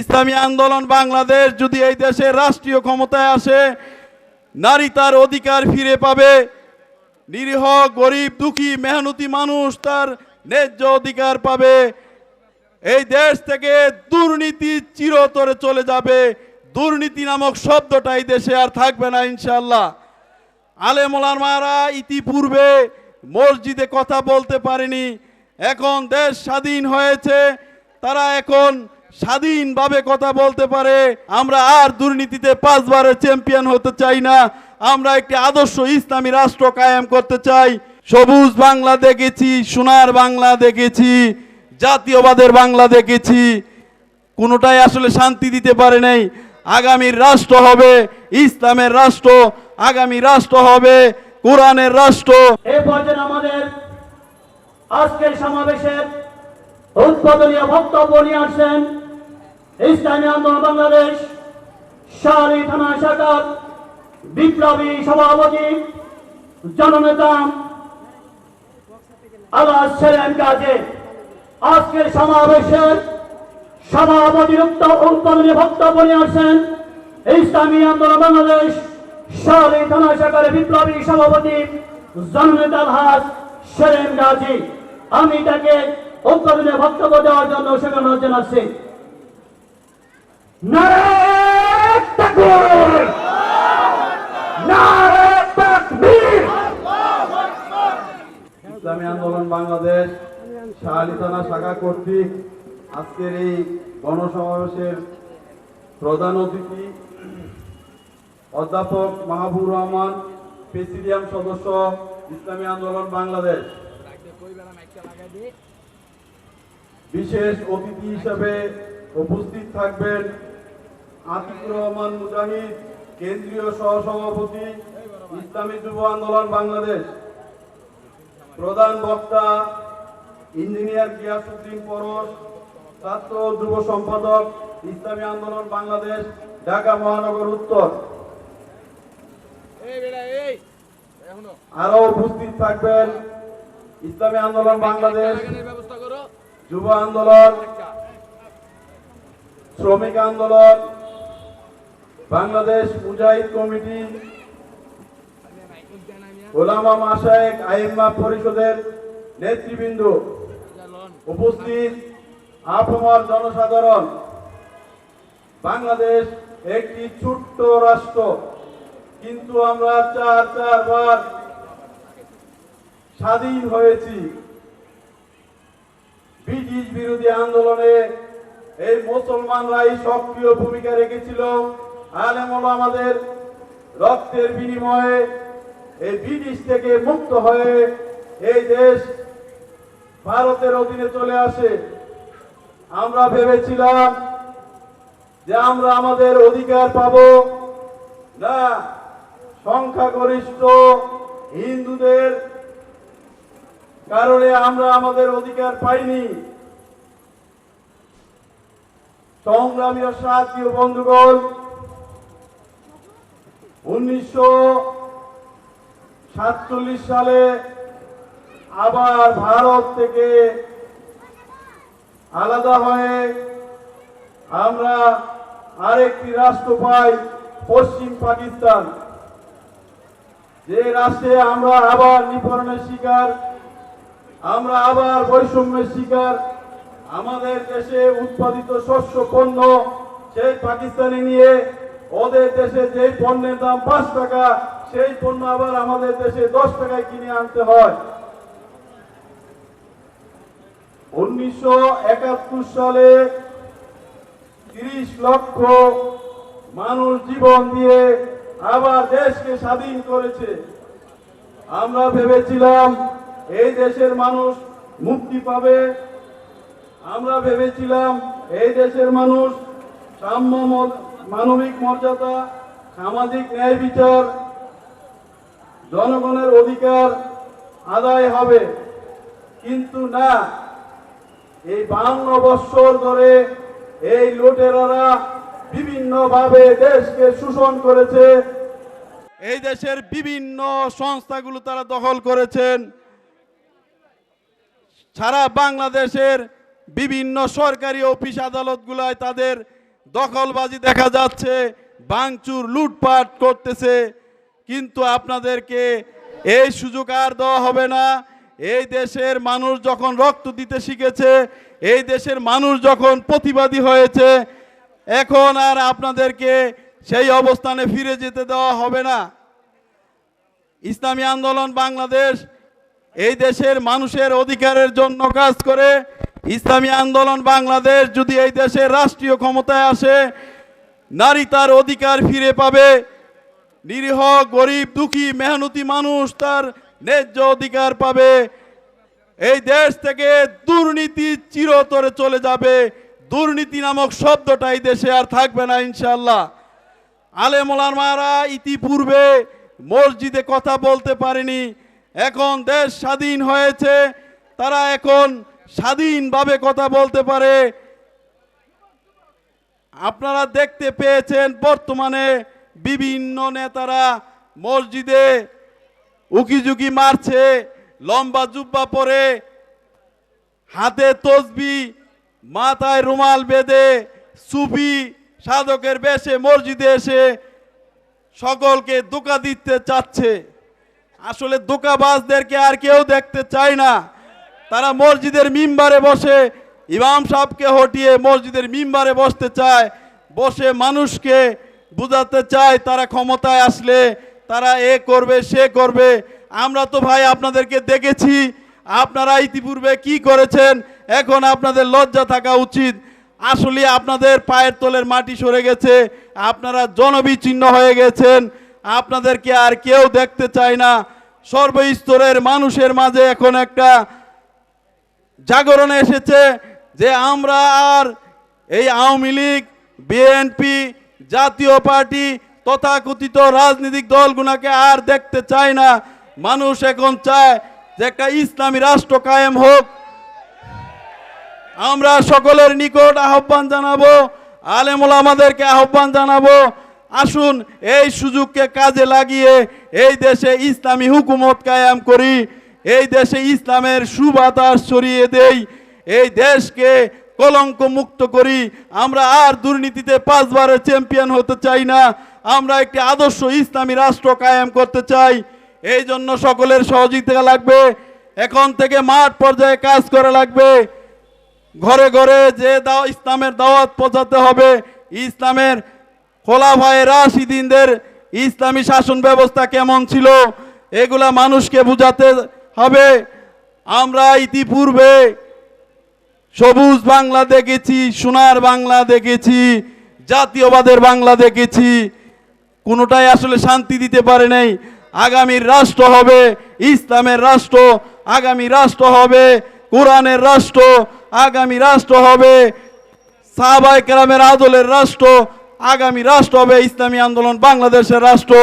ইসলামী আন্দোলন বাংলাদেশ যদি এই দেশে রাষ্ট্রীয় ক্ষমতায় আসে, নারী তার অধিকার ফিরে পাবে। নিরীহ, গরিব, দুঃখী, মেহনতি মানুষ তার ন্যায্য অধিকার পাবে। এই দেশ থেকে দুর্নীতি চিরতরে চলে যাবে। দুর্নীতি নামক শব্দটা এই দেশে আর থাকবে না ইনশাল্লাহ আলেমোলার মারা ইতিপূর্বে মসজিদে কথা বলতে পারেনি। এখন দেশ স্বাধীন হয়েছে। তারা এখন স্বাধীনভাবে কথা বলতে পারে। আমরা আর দুর্নীতিতে পাঁচবারের চ্যাম্পিয়ন হতে চাই না। আমরা একটি আদর্শ ইসলামী রাষ্ট্র কায়েম করতে চাই। সবুজ বাংলা দেখেছি, সোনার বাংলা দেখেছি, জাতীয়বাদের বাংলা দেখেছি। কোনোটাই আসলে শান্তি দিতে পারে নাই। আগামীর রাষ্ট্র হবে ইসলামের রাষ্ট্র, আগামী রাষ্ট্র হবে কোরআনের রাষ্ট্র। আমাদের আজকের সমাবেশের উদ্বোধনীয় বক্তব্য নিয়ে আসছেন ইসলামী আন্দোলন বাংলাদেশ শাহরি থানা শাখার বিপ্লবী সভাপতি, জননেতা আল্লাহ সেলেম কাজে। আজকের সমাবেশের সভাপতি উদ্বোধনী বক্তব্য নিয়ে আসছেন ইসলামী আন্দোলন বাংলাদেশ শাহরি থানা শাখার বিপ্লবী সভাপতি, জননেতা আলহাজ সেরেন গাজী আমি তাকে উদ্বোধনী বক্তব্য দেওয়ার জন্য সেখানে জানাচ্ছি। ইসলামী আন্দোলন বাংলাদেশ, শাহালি থানা শাখা কর্তৃক আজকের এই গণসমাবেশের প্রধান অতিথি, অধ্যাপক মাহবুর রহমান, প্রেসিডিয়াম সদস্য ইসলামী আন্দোলন বাংলাদেশ। বিশেষ অতিথি হিসেবে উপস্থিত থাকবেন আতিকুর রহমান মুজাহিদ কেন্দ্রীয় সহসভাপতি ইসলামী যুব আন্দোলন বাংলাদেশ। প্রধান বক্তা ইঞ্জিনিয়ার গিয়াসুদ্দিন পরশ ছাত্র যুব সম্পাদক ইসলামী আন্দোলন বাংলাদেশ ঢাকা মহানগর উত্তর। আরও উপস্থিত থাকবেন ইসলামী আন্দোলন বাংলাদেশ যুব আন্দোলন শ্রমিক আন্দোলন বাংলাদেশ মুজাহিদ কমিটি ওলামা মাসায়েক আইম্মা পরিষদের নেতৃবৃন্দ উপস্থিত আপামর জনসাধারণ, বাংলাদেশ একটি ছোট্ট রাষ্ট্র, কিন্তু আমরা চার, চারবার স্বাধীন হয়েছি। ব্রিটিশ বিরোধী আন্দোলনে এই মুসলমানরাই সক্রিয় ভূমিকা রেখেছিল। আলেমল আমাদের রক্তের বিনিময়ে এই ব্রিটিশ থেকে মুক্ত হয়ে এই দেশ ভারতের অধীনে চলে আসে। আমরা ভেবেছিলাম যে আমরা আমাদের অধিকার পাব। না, সংখ্যাগরিষ্ঠ হিন্দুদের কারণে আমরা আমাদের অধিকার পাইনি। সংগ্রামী ও সাথীয় বন্ধুগণ উনিশশো সাতচল্লিশ সালে আবার ভারত থেকে আলাদা হয়ে আমরা আরেকটি রাষ্ট্র পাই, পশ্চিম পাকিস্তান। যে রাষ্ট্রে আমরা আবার নিপরণের শিকার, আমরা আবার বৈষম্যের শিকার, আমাদের দেশে উৎপাদিত শস্য পণ্য সেই পাকিস্তানে নিয়ে ওদের দেশে যে পণ্যের দাম পাঁচ টাকা, সেই পণ্য আবার আমাদের দেশে দশ টাকায় কিনে আনতে হয়। উনিশশো একাত্তর সালে তিরিশ লক্ষ মানুষ জীবন দিয়ে আবার দেশকে স্বাধীন করেছে। আমরা ভেবেছিলাম এই দেশের মানুষ মুক্তি পাবে। আমরা ভেবেছিলাম এই দেশের মানুষ সাম্য মানবিক মর্যাদা, সামাজিক ন্যায় বিচার, জনগণের অধিকার আদায় হবে। কিন্তু না, এই বান্ন বৎসর ধরে এই লুটেরারা বিভিন্নভাবে দেশকে শোষণ করেছে। এই দেশের বিভিন্ন সংস্থাগুলো তারা দখল করেছেন। সারা বাংলাদেশের বিভিন্ন সরকারি অফিস আদালতগুলায় তাদের দখলবাজি দেখা যাচ্ছে, ভাঙচুর, লুটপাট করতেছে, কিন্তু আপনাদেরকে এই সুযোগ আর দেওয়া হবে না। এই দেশের মানুষ যখন রক্ত দিতে শিখেছে, এই দেশের মানুষ যখন প্রতিবাদী হয়েছে, এখন আর আপনাদেরকে সেই অবস্থানে ফিরে যেতে দেওয়া হবে না। ইসলামী আন্দোলন বাংলাদেশ এই দেশের মানুষের অধিকারের জন্য কাজ করে ইসলামী আন্দোলন বাংলাদেশ যদি এই দেশে রাষ্ট্রীয় ক্ষমতায় আসে, নারী তার অধিকার ফিরে পাবে। নিরীহ, গরিব, দুঃখী, মেহনতি মানুষ তার ন্যায্য অধিকার পাবে। এই দেশ থেকে দুর্নীতি চিরতরে চলে যাবে। দুর্নীতি নামক শব্দটা এই দেশে আর থাকবে না ইনশাল্লাহ আলেমোলামারা ইতিপূর্বে মসজিদে কথা বলতে পারেনি। এখন দেশ স্বাধীন হয়েছে। তারা এখন স্বাধীনভাবে কথা বলতে পারে। আপনারা দেখতে পেয়েছেন বর্তমানে বিভিন্ন নেতারা মসজিদে উকিঝুঁকি মারছে, লম্বা জুব্বা পরে, হাতে তসবি, মাথায় রুমাল বেঁধে সুফি সাধকের বেশে মসজিদে এসে সকলকে দোকা দিতে চাচ্ছে। আসলে ধোকাবাজদেরকে আর কেউ দেখতে চায় না। তারা মসজিদের মিম্বারে বসে, ইমাম সাহেবকে হটিয়ে মসজিদের মিম্বারে বসতে চায়, বসে মানুষকে বুঝাতে চায় তারা ক্ষমতায় আসলে, তারা এ করবে, সে করবে। আমরা তো ভাই আপনাদেরকে দেখেছি, আপনারা ইতিপূর্বে কি করেছেন, এখন আপনাদের লজ্জা থাকা উচিত। আসলে আপনাদের পায়ের তলের মাটি সরে গেছে, আপনারা জনবিচ্ছিন্ন হয়ে গেছেন, আপনাদেরকে আর কেউ দেখতে চায় না। সর্বস্তরের মানুষের মাঝে এখন একটা জাগরণ এসেছে যে আমরা আর এই আওয়ামী লীগ বিএনপি জাতীয় পার্টি তথাকথিত রাজনৈতিক দলগুলোকে আর দেখতে চায় না। মানুষ এখন চায় যে একটা ইসলামী রাষ্ট্র কায়েম হোক। আমরা সকলের নিকট আহ্বান জানাব, আলেমুল আমাদেরকে আহ্বান জানাব, আসুন এই সুযোগকে কাজে লাগিয়ে এই দেশে ইসলামী হুকুমত কায়াম করি। এই দেশে ইসলামের সুবাতাস ছড়িয়ে দেই, এই দেশকে কলঙ্ক মুক্ত করি। আমরা আর দুর্নীতিতে পাঁচবারের চ্যাম্পিয়ন হতে চাই না। আমরা একটি আদর্শ ইসলামী রাষ্ট্র কায়েম করতে চাই। এই জন্য সকলের সহযোগিতা লাগবে। এখন থেকে মাঠ পর্যায়ে কাজ করা লাগবে। ঘরে ঘরে যে দাও, ইসলামের দাওয়াত পৌঁছাতে হবে। ইসলামের খোলাফায়ে রাশিদিনদের ইসলামী শাসন ব্যবস্থা কেমন ছিল? এগুলা মানুষকে বুঝাতে হবে। আমরা ইতিপূর্বে সবুজ বাংলা দেখেছি, সোনার বাংলা দেখেছি, জাতীয়বাদের বাংলা দেখেছি। কোনোটাই আসলে শান্তি দিতে পারে নাই। আগামীর রাষ্ট্র হবে, ইসলামের রাষ্ট্র, আগামী রাষ্ট্র হবে, কোরআনের রাষ্ট্র, আগামী রাষ্ট্র হবে সাহাবাই কেরামের আদলের রাষ্ট্র, আগামী রাষ্ট্র হবে, ইসলামী আন্দোলন বাংলাদেশের রাষ্ট্র।